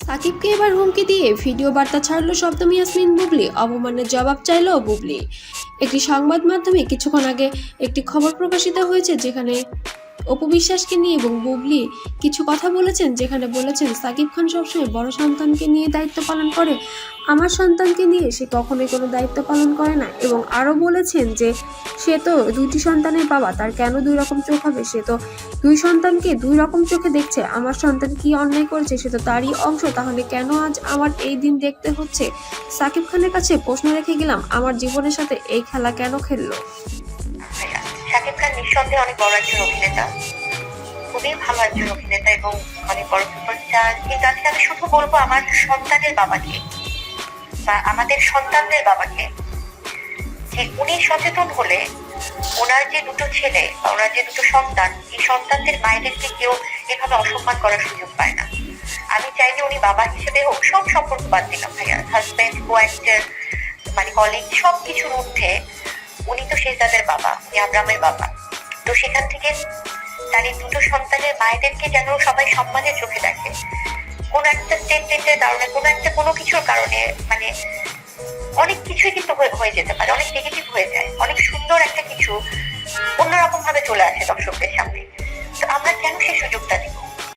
সাকিবকে এবার হুমকি দিয়ে ভিডিও বার্তা ছাড়ল শব্দ ইয়াসমিন বুবলি। অপমানের জবাব চাইল বুবলি। একটি সংবাদ মাধ্যমে কিছুক্ষণ আগে একটি খবর প্রকাশিত হয়েছে যেখানে অপু বিশ্বাসকে নিয়ে এবং বুবলি কিছু কথা বলেছেন, যেখানে বলেছেন, সাকিব খান সবসময় বড় সন্তানকে নিয়ে দায়িত্ব পালন করে। আমার সন্তানকে নিয়ে সে কখনোই কোনো দায়িত্ব পালন করে না। এবং আরও বলেছেন যে, সে তো দুটি সন্তানের বাবা, তার কেন দুই রকম চোখ হবে? সে তো দুই সন্তানকে দুই রকম চোখে দেখছে। আমার সন্তান কি অন্যায় করেছে? সে তো তারই অংশ। তাহলে কেন আজ আমার এই দিন দেখতে হচ্ছে? সাকিব খানের কাছে প্রশ্ন রেখে গেলাম, আমার জীবনের সাথে এই খেলা কেন খেললো? শাকিব খান নিঃসন্দেহে অনেক বড় একজন অভিনেতা। খুবই ভালো একজন অভিনেতা এবং অনেক বড় সুপারস্টার কিন্তু আজকে আমি শুধু বলব আমার সন্তানের বাবাকে বা আমাদের সন্তানদের বাবাকে যে উনি সচেতন হলে ওনার যে দুটো ছেলে বা ওনার যে দুটো সন্তান, এই সন্তানদের মায়েদেরকে কেউ এভাবে অসম্মান করার সুযোগ পায় না। আমি চাই যে উনি বাবা হিসেবে হোক, সব সম্পর্ক বাদ দিলাম, ভাইয়া হাজব্যান্ড কো মানে কলিগ সব কিছুর ঊর্ধ্বে উনি তো শেষদাদের বাবা উনি আব্রামের বাবা। তো সেখান থেকে তার এই দুটো সন্তানের মায়েদেরকে যেন সবাই সম্মানের চোখে দেখে। কোন একটা স্টেটমেন্টের কারণে, কোনো একটা কোনো কিছুর কারণে মানে অনেক কিছুই কিন্তু হয়ে যেতে পারে, অনেক নেগেটিভ হয়ে যায়, অনেক সুন্দর একটা কিছু অন্যরকম ভাবে চলে আসে দর্শকদের সামনে। তো আমরা কেন সেই সুযোগটা দিব